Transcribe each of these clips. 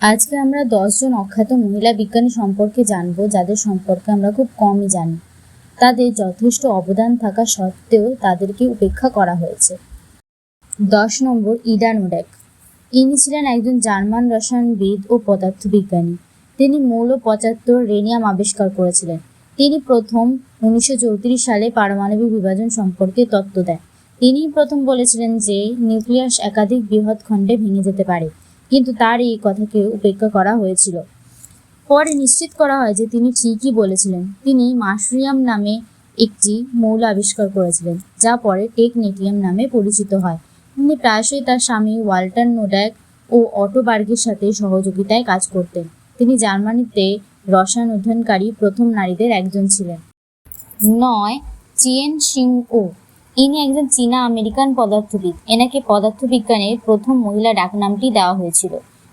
আজকে আমরা দশজন অখ্যাত মহিলা বিজ্ঞানী সম্পর্কে জানব, যাদের সম্পর্কে আমরা খুব কমই জানি। তাদের যথেষ্ট অবদান থাকা সত্ত্বেও তাদেরকে উপেক্ষা করা হয়েছে। দশ নম্বর ইডা নোডেক ইনি ছিলেন একজন জার্মান রসায়নবিদ ও পদার্থবিজ্ঞানী। তিনি মৌল পঁচাত্তর রেনিয়াম আবিষ্কার করেছিলেন। তিনি প্রথম উনিশশো চৌত্রিশ সালে পারমাণবিক বিভাজন সম্পর্কে তত্ত্ব দেন। তিনিই প্রথম বলেছিলেন যে, নিউক্লিয়াস একাধিক বৃহৎ খণ্ডে ভেঙে যেতে পারে। কিন্তু তার এই কথাকে উপেক্ষা করা হয়েছিল। পরে নিশ্চিত করা হয় যে তিনি ঠিকই বলেছিলেন। তিনি মাশরিয়াম নামে একটি মৌল আবিষ্কার করেছিলেন, যা পরে টেকনেটিয়াম নামে পরিচিত হয়। তিনি প্রায়শই তার স্বামী ওয়াল্টার নোড্যাক ও অটো বার্গের সাথে সহযোগিতায় কাজ করতেন। তিনি জার্মানিতে রসায়ন অধ্যয়নকারী প্রথম নারীদের একজন ছিলেন। নয়, চিয়েন সিং ও ইনি একজন চীনা আমেরিকান পদার্থবিদ। এনাকে পদার্থবিজ্ঞানের প্রথম মহিলা ডাকনামটি দেওয়া হয়েছিল।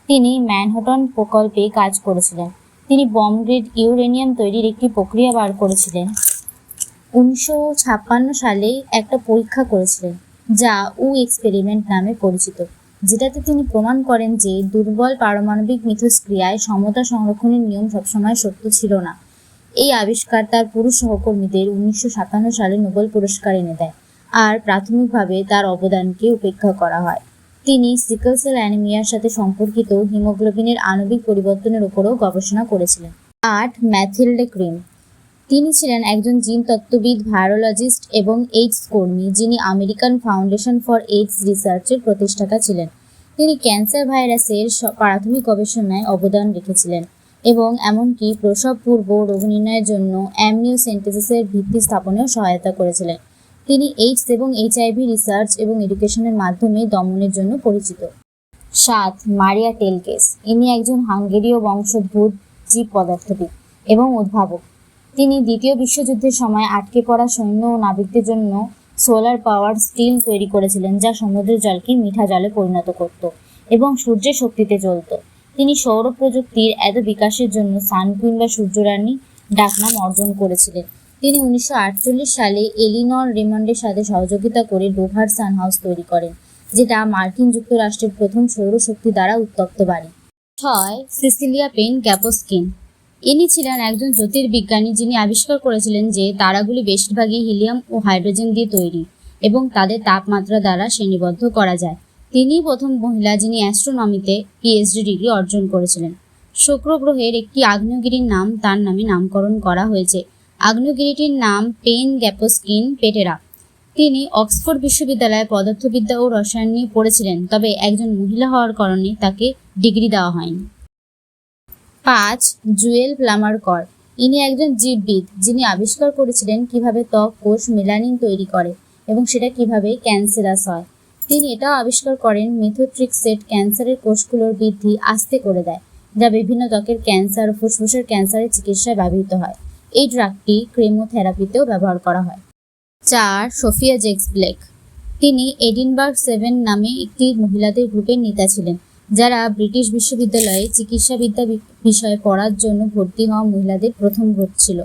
তিনি ম্যানহটন প্রকল্পে কাজ করেছিলেন। তিনি বম গ্রেড ইউরেনিয়াম তৈরির একটি প্রক্রিয়া বার করেছিলেন। উনিশশো ছাপ্পান্ন সালে একটা পরীক্ষা করেছিলেন, যা উ এক্সপেরিমেন্ট নামে পরিচিত, যেটাতে তিনি প্রমাণ করেন যে দুর্বল পারমাণবিক মিথস্ক্রিয়ায় সমতা সংরক্ষণের নিয়ম সবসময় সত্য ছিল না। এই আবিষ্কার তার পুরুষ সহকর্মীদের উনিশশো সাতান্ন সালে নোবেল পুরস্কার এনে দেয়। আর প্রাথমিকভাবে তার অবদানকে উপেক্ষা করা হয়। তিনি সিকল সেল অ্যানিমিয়ার সাথে সম্পর্কিত হিমোগ্লোবিনের আণবিক পরিবর্তনের উপরও গবেষণা করেছিলেন। আট, ম্যাথিল্ডে ক্রিম। তিনি ছিলেন একজন জিন তত্ত্ববিদ ভাইরোলজিস্ট এবং এইডস কর্মী, যিনি আমেরিকান ফাউন্ডেশন ফর এইডস রিসার্চের প্রতিষ্ঠাতা ছিলেন। তিনি ক্যান্সার ভাইরাসের প্রাথমিক গবেষণায় অবদান রেখেছিলেন এবং এমনকি প্রসব পূর্ব রোগ নির্ণয়ের জন্য অ্যামনিওসেন্টেসিসের ভিত্তি স্থাপনেও সহায়তা করেছিলেন। তিনি এইডস এবং এইচআইভি রিসার্চ এবং এডুকেশনের মাধ্যমে দমনের জন্য পরিচিত। সাত, মারিয়া টেলকেস। ইনি একজন হাঙ্গেরীয় বংশোদ্ভূত জীব পদার্থবিদ এবং উদ্ভাবক। তিনি দ্বিতীয় বিশ্বযুদ্ধের সময় আটকে পড়া সৈন্য ও নাবিকদের জন্য সোলার পাওয়ার স্টিল তৈরি করেছিলেন, যা সমুদ্রের জলকে মিঠা জলে পরিণত করত এবং সূর্যের শক্তিতে চলত তিনি সৌর প্রযুক্তির এত বিকাশের জন্য সানকুইন বা সূর্যরানী ডাকনাম অর্জন করেছিলেন। তিনি উনিশশো আটচল্লিশ সালে এলিনর রেমন্ডের সাথে সহযোগিতা করে ডোভার সান হাউস তৈরি করেন, যেটা মার্কিন যুক্তরাষ্ট্রের প্রথম সৌরশক্তি দ্বারা উত্তপ্ত বাড়ি। ছয়, সিসিলিয়া পেন গ্যাপোস্কিন। ইনি ছিলেন একজন জ্যোতির্বিজ্ঞানী যিনি আবিষ্কার করেছিলেন যে তারাগুলি বেশিরভাগই হিলিয়াম ও হাইড্রোজেন দিয়ে তৈরি এবং তাদের তাপমাত্রা দ্বারা শ্রেণীবদ্ধ করা যায়। তিনিই প্রথম মহিলা যিনি অ্যাস্ট্রোনমিতে পিএইচডি ডিগ্রি অর্জন করেছিলেন। শুক্র গ্রহের একটি আগ্নেয়গিরির নাম, তার নামে নামকরণ করা হয়েছে আগ্নেয়গিরিটির নাম পেন গ্যাপোস্কিন পেটেরা। তিনি অক্সফোর্ড বিশ্ববিদ্যালয়ে পদার্থবিদ্যা ও রসায়ন নিয়ে পড়েছিলেন, তবে একজন মহিলা হওয়ার কারণে তাকে ডিগ্রি দেওয়া হয়নি। পাঁচ, জুয়েল প্লামার কর ইনি একজন জীববিদ, যিনি আবিষ্কার করেছিলেন কীভাবে ত্বক, কোষ, মেলানিন তৈরি করে এবং সেটা কীভাবে ক্যান্সারাস হয়। তিনি এটাও আবিষ্কার করেন, মেথোট্রিক্সেট ক্যান্সারের কোষগুলোর বৃদ্ধি আস্তে করে দেয়, যা বিভিন্ন ত্বকের ক্যান্সার ফুসফুসের ক্যান্সারের চিকিৎসায় ব্যবহৃত হয়। এই ড্রাগটি ক্রেমোথেরাপিতেও ব্যবহার করা হয়। চার, সোফিয়া জেক্স ব্লেক তিনি এডিনবার্গ সেভেন নামে একটি মহিলাদের গ্রুপের নেতা ছিলেন, যারা ব্রিটিশ বিশ্ববিদ্যালয়ে চিকিৎসাবিদ্যা বিষয়ে পড়ার জন্য ভর্তি হওয়া মহিলাদের প্রথম গ্রুপ ছিল।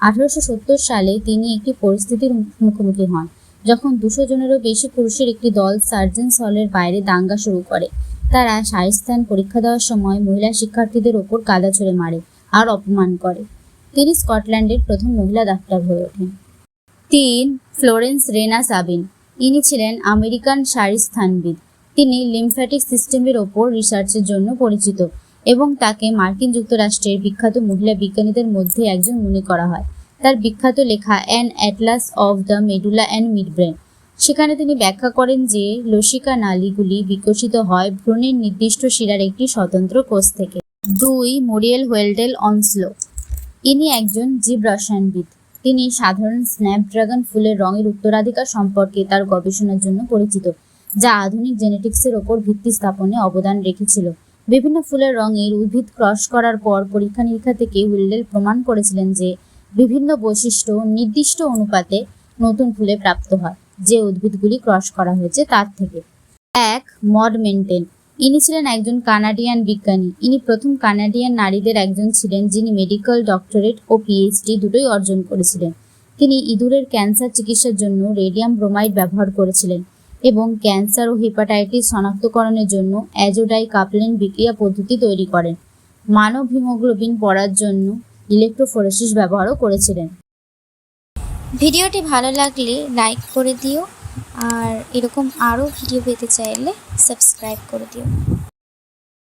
আঠারোশো সত্তর সালে তিনি একটি পরিস্থিতির মুখোমুখি হন, যখন দুশো জনেরও বেশি পুরুষের একটি দল সার্জেন্স হলের বাইরে দাঙ্গা শুরু করে। তারা সাহিস্থান পরীক্ষা দেওয়ার সময় মহিলা শিক্ষার্থীদের ওপর কাদা ছুঁড়ে মারে, আর অপমান করে। তিনি স্কটল্যান্ডের প্রথম মহিলা ডাক্তার হয়ে ওঠেন। তিন, ফ্লোরেন্স রেনা সাবিন। ইনি ছিলেন আমেরিকান শারীরস্থানবিদ তিনি লিমফ্যাটিক সিস্টেমের ওপর রিসার্চের জন্য পরিচিত এবং তাকে মার্কিন যুক্তরাষ্ট্রের বিখ্যাত মহিলা বিজ্ঞানীদের মধ্যে একজন মনে করা হয়। তার বিখ্যাত লেখা an atlas of the medulla and midbrain সেখানে তিনি ব্যাখ্যা করেন যে লসিকা নালীগুলি বিকশিত হয় ভ্রূণের নির্দিষ্ট শিরার একটি স্বতন্ত্র কোষ থেকে। দুই, মোরিয়েল ওয়েলডেল অনস্লো। ইনি একজন জীব রসায়নবিদ তিনি সাধারণ স্ন্যাপড্রাগন ফুলের রঙের উত্তরাধিকার সম্পর্কে তার গবেষণার জন্য পরিচিত, যা আধুনিক জেনেটিক্সের ওপর ভিত্তি স্থাপনে অবদান রেখেছিল। বিভিন্ন ফুলের রঙের উদ্ভিদ ক্রস করার পর পরীক্ষা নিরীক্ষা থেকে উইল্ডেল প্রমাণ করেছিলেন যে বিভিন্ন বৈশিষ্ট্য নির্দিষ্ট অনুপাতে নতুন ফুলে প্রাপ্ত হয়, যে উদ্ভিদগুলি ক্রস করা হয়েছে তার থেকে। এক মড মেন্টেন। ইনি ছিলেন একজন কানাডিয়ান বিজ্ঞানী। ইনি প্রথম কানাডিয়ান নারীদের একজন ছিলেন যিনি মেডিকেল ডক্টরেট ও পিএইচডি দুটোই অর্জন করেছিলেন। তিনি ইঁদুরের ক্যান্সার চিকিৎসার জন্য রেডিয়াম ব্রোমাইড ব্যবহার করেছিলেন এবং ক্যান্সার ও হেপাটাইটিস শনাক্তকরণের জন্য অ্যাজোডাই কাপলেন বিক্রিয়া পদ্ধতি তৈরি করেন। মানব হিমোগ্লোবিন পড়ার জন্য ইলেকট্রোফোরেসিস ব্যবহারও করেছিলেন। ভিডিওটি ভালো লাগলে লাইক করে দিও। আর এরকম আরও ভিডিও পেতে চাইলে সাবস্ক্রাইব করে দিও।